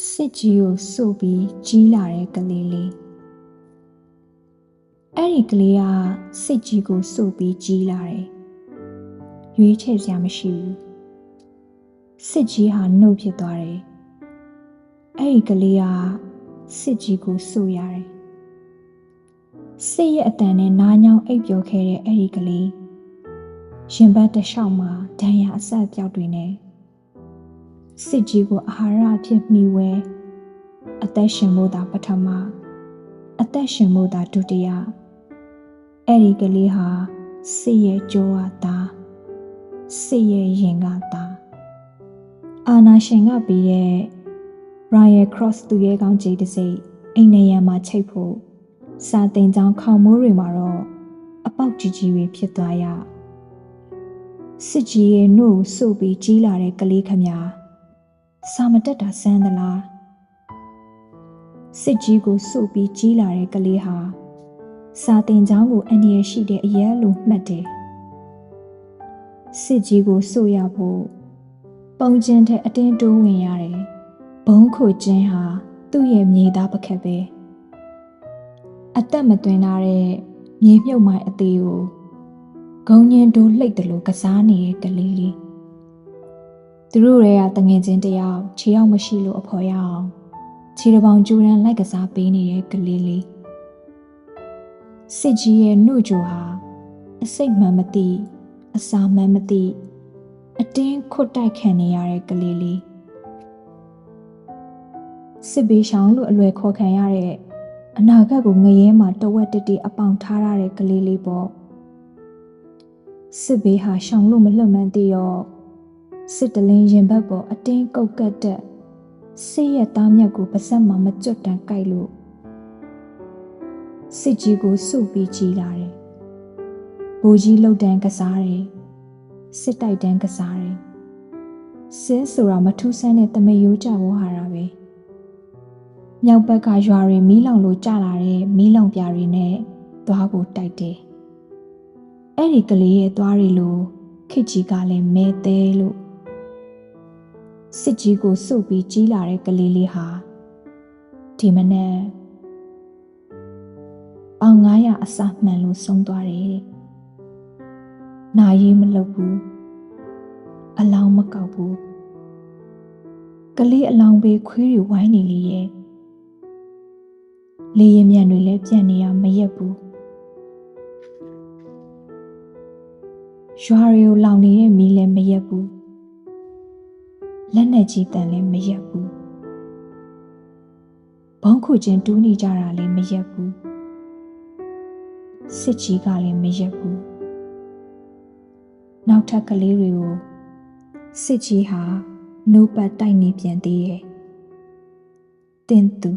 စစ်ကြီးကိုစုပ်ပြီးကြီးလာတဲ့ကလေးလေးအဲ့ဒီကလေးကစစ်ကြီးကိုစုပ်ပြီးကြီးလာတယ်ရွေးချယ်စရာမရှိဘူးစစ်ကြီးဟာနှုတ်ဖြစ်သွားတယ်အဲ့ဒီကလေးကစစ်ကြီးကိုစုပ်ရတယ်စစ်ရဲ့အတန်နဲ့နားညောင်းအိပ်ပျော်ခဲ့တဲ့အဲ့ဒီကလေးရင်ဘတ်တစ်လျှောက်မှာဒဏ်ရာအဆက်ပြောက်တွေနဲ့ စစ်ကြီးကိုအာဟာရအဖြစ်မှီဝဲအသက်ရှင်ဖို့သာပထမအသက်ရှင်ဖို့သာဒုတိယအဲ့ဒီကလေးဟာစစ်ရဲ့ကြိုးဟာသားစစ်ရဲ့ရင်ကသားအာနာရှင်ကပြီးတဲ့ Royal Cross သူရဲကောင်းကြီးတစ်စိတ်အိမ်နေရမှာချိတ်ဖို့စာတင်ကြောင်းခေါမိုးတွေမှာတော့အပေါက်ကြီးကြီးတွေဖြစ်သွားရစစ်ကြီးရဲ့နှုတ်ဆို့ပြီးကြီးလာတဲ့ကလေးခမညာ စာမတက်တာစမ်းသလားစစ်ကြီးကိုစုပ်ပြီးကြီးလာတဲ့ကလေးဟာစာတင်ချောင်းကိုအန္တရာယ်ရှိတဲ့အရက်လိုမှတ်တယ်စစ်ကြီးကိုစုပ်ရဖို့ပုံကျင်းတဲ့အတင်းတိုးဝင်ရတယ်ဘုံခုကျင်းဟာသူ့ရဲ့မြေသားပခက်ပဲအသက်မသွင်းထားတဲ့မြေမြုပ်မိုင်းအသေးကိုဂုံညင်တိုးလှိတ်တယ်လို့ကစားနေတဲ့ကလေးလေး သူတို့ရဲ့တငယ်ချင်းတယောက်ခြေရောက်မရှိလို့အဖော်ရအောင်ခြေတစ်ပေါင်ကျူရန်လိုက်ကစားပေးနေတဲ့ကလေးလေးစစ်ကြီးရဲ့နှုတ်ကြိုဟာအစိတ်မှန်မသိအစာမှန်မသိအတင်းခွတ်တိုက်ခံနေရတဲ့ကလေးလေးစစ်ဘေးရှောင်းလို့အလွယ်ခေါ်ခံရတဲ့အနာဂတ်ကိုငရဲမှာတဝက်တတိအပေါင်ထားရတဲ့ကလေးလေးပေါ့စစ်ဘေးဟာရှောင်လို့မလွတ်မှန်းသိတော့ စစ်တလင်းရင်ဘတ်ပေါ်အတင်းကုတ်ကတ်တဲ့စစ်ရဲ့သားမြတ်ကိုပါဆက်မှာမကြွတန်ကြိုက်လို့စစ်ကြီးကိုစုပြီးကြီးလာတယ်။ဘူကြီးလှုပ်တန်းကစားတယ်။စစ်တိုက်တန်းကစားတယ်။စင်းဆိုတာမထူးဆန်းတဲ့တမယိုးကြဝဟာတာပဲ။မြောက်ဘက်ကရွာတွေမီးလောင်လို့ကြလာတဲ့မီးလောင်ပြာတွေနဲ့သွားကိုတိုက်တယ်။အဲ့ဒီကလေးရဲ့သွားတွေလိုခစ်ကြီးကလည်းမဲသေးလို့ စစ်ကြီးကိုစုပ်ပြီးကြီးလာတဲ့ကလေးလေးဟာဒီမနေ့ပေါင်900အစမှန်လို့ဆုံးသွားတယ်။နာရီမလုပ်ဘူး။အလောင်းမကောက်ဘူး။ကလေးအလောင်းပေးခွေးတွေဝိုင်းနေလေရဲ့။လေရင်မြန်တွေလည်းပြန့်နေရမရက်ဘူး။ရွာတွေကိုလောင်နေတဲ့မီးလည်းမရက်ဘူး။ လက်နဲ့ကြီးတန်လည်းမရက်ဘူးဘုံခုချင်းတူးနေကြတာလည်းမရက်ဘူးစစ်ကြီးကလည်းမရက်ဘူးနောက်ထပ်ကလေးတွေကိုစစ်ကြီးဟာနှုတ်ပတ်တိုက်နေပြန်သေးရဲ့တင်းသူ